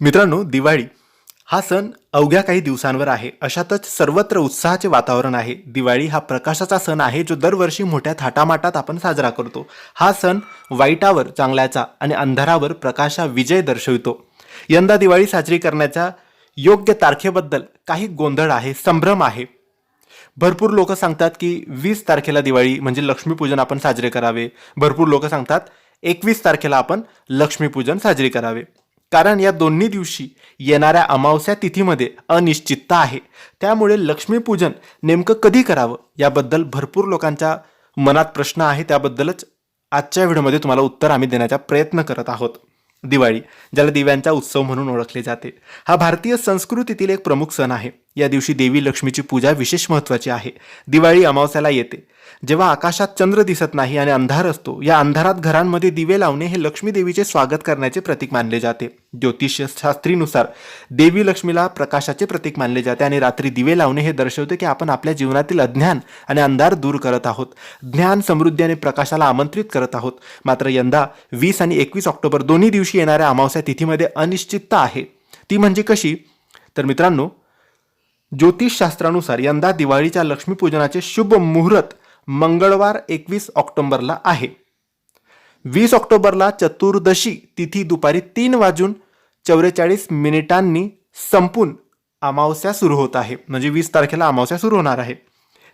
मित्रांनो दिवाळी हा सण अवघ्या काही दिवसांवर आहे. अशातच सर्वत्र उत्साहाचे वातावरण आहे. दिवाळी हा प्रकाशाचा सण आहे जो दरवर्षी मोठ्या थाटामाटात आपण साजरा करतो. हा सण वाईटावर चांगल्याचा आणि अंधारावर प्रकाशा विजय दर्शवितो. यंदा दिवाळी साजरी करण्याच्या योग्य तारखेबद्दल काही गोंधळ आहे संभ्रम आहे. भरपूर लोक सांगतात की वीस तारखेला दिवाळी म्हणजे लक्ष्मीपूजन आपण साजरे करावे. भरपूर लोक सांगतात एकवीस तारखेला आपण लक्ष्मीपूजन साजरे करावे. कारण या दोन्ही दिवशी येणाऱ्या अमावस्या तिथीमध्ये अनिश्चितता आहे. त्यामुळे लक्ष्मीपूजन नेमकं कधी करावं याबद्दल भरपूर लोकांच्या मनात प्रश्न आहे. त्याबद्दलच आजच्या व्हिडिओमध्ये तुम्हाला उत्तर आम्ही देण्याचा प्रयत्न करत आहोत. दिवाळी ज्याला दिव्यांचा उत्सव म्हणून ओळखले जाते. हा भारतीय संस्कृतीतील एक प्रमुख सण आहे. या दिवशी देवी लक्ष्मीची पूजा विशेष महत्त्वाची आहे. दिवाळी अमावस्याला येते. जेव्हा आकाशात चंद्र दिसत नाही आणि अंधार असतो या अंधारात घरांमध्ये दिवे लावणे हे लक्ष्मी देवीचे स्वागत करण्याचे प्रतीक मानले जाते. ज्योतिष शास्त्रीनुसार देवी लक्ष्मीला प्रकाशाचे प्रतीक मानले जाते आणि रात्री दिवे लावणे हे दर्शवते की आपण आपल्या जीवनातील अज्ञान आणि अंधार दूर करत आहोत. ज्ञान समृद्धी आणि प्रकाशाला आमंत्रित करत आहोत. मात्र यंदा वीस आणि एकवीस ऑक्टोबर दोन्ही दिवशी येणाऱ्या अमावस्या तिथीमध्ये अनिश्चितता आहे. ती म्हणजे कशी? तर मित्रांनो ज्योतिषशास्त्रानुसार यंदा दिवाळीच्या लक्ष्मीपूजनाचे शुभ मुहूर्त मंगळवार एकवीस ऑक्टोबरला आहे. वीस ऑक्टोबरला चतुर्दशी तिथी दुपारी तीन वाजून चौवेचाळीस मिनिटांनी संपून अमावस्या सुरू होत आहे. म्हणजे वीस तारखेला अमावस्या सुरू होणार आहे.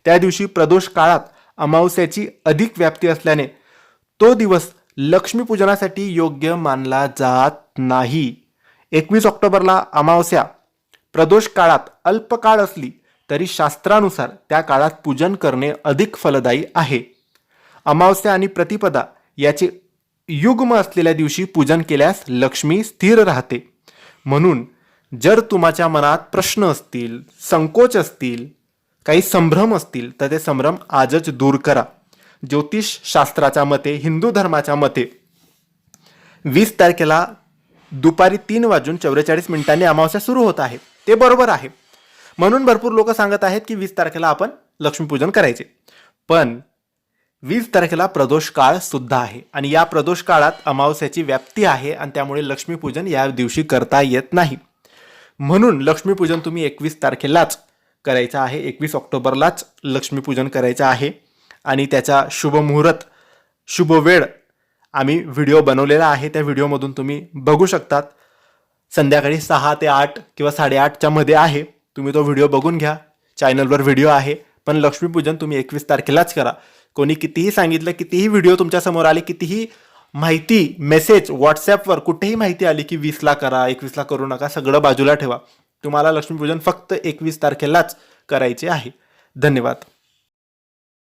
त्या दिवशी प्रदोष काळात अमावस्याची अधिक व्याप्ती असल्याने तो दिवस लक्ष्मीपूजनासाठी योग्य मानला जात नाही. एकवीस ऑक्टोबरला अमावस्या प्रदोष काळात अल्पकाळ असली तरी शास्त्रानुसार त्या काळात पूजन करणे अधिक फलदायी आहे. अमावस्या आणि प्रतिपदा याचे युग्म असलेल्या दिवशी पूजन केल्यास लक्ष्मी स्थिर राहते. म्हणून जर तुमच्या मनात प्रश्न असतील संकोच असतील काही संभ्रम असतील तर ते संभ्रम आजच दूर करा. ज्योतिष शास्त्राच्या मते हिंदू धर्माच्या मते. वीस तारखेला दुपारी तीन वाजून चौवेचाळीस मिनिटांनी अमावस्या सुरू होत आहे. ते बरोबर आहे. म्हणून भरपूर लोक सांगत आहेत की वीस तारखेला आपण लक्ष्मीपूजन करायचे. पण वीस तारखेला प्रदोष काळ सुद्धा आहे आणि या प्रदोष काळात अमावस्याची व्याप्ती आहे आणि त्यामुळे लक्ष्मीपूजन या दिवशी करता येत नाही. म्हणून लक्ष्मीपूजन तुम्ही एकवीस तारखेलाच करायचं आहे. एकवीस ऑक्टोबरलाच लक्ष्मीपूजन करायचं आहे आणि त्याचा शुभ मुहूर्त शुभ वेळ आम्ही व्हिडिओ बनवलेला आहे. त्या व्हिडिओमधून तुम्ही बघू शकतात. संध्याकाळी सहा ते आठ किंवा साडेआठच्या मध्ये आहे. तुम्ही तो व्हिडिओ बघून घ्या. चॅनलवर व्हिडिओ आहे. पण लक्ष्मीपूजन तुम्ही एकवीस तारखेलाच करा. कोणी कितीही सांगितलं कितीही व्हिडिओ तुमच्यासमोर आले कितीही माहिती मेसेज व्हॉट्सॲपवर कुठेही माहिती आली की वीसला करा एकवीसला करू नका सगळं बाजूला ठेवा. तुम्हाला लक्ष्मीपूजन फक्त एकवीस तारखेलाच करायचे आहे. धन्यवाद.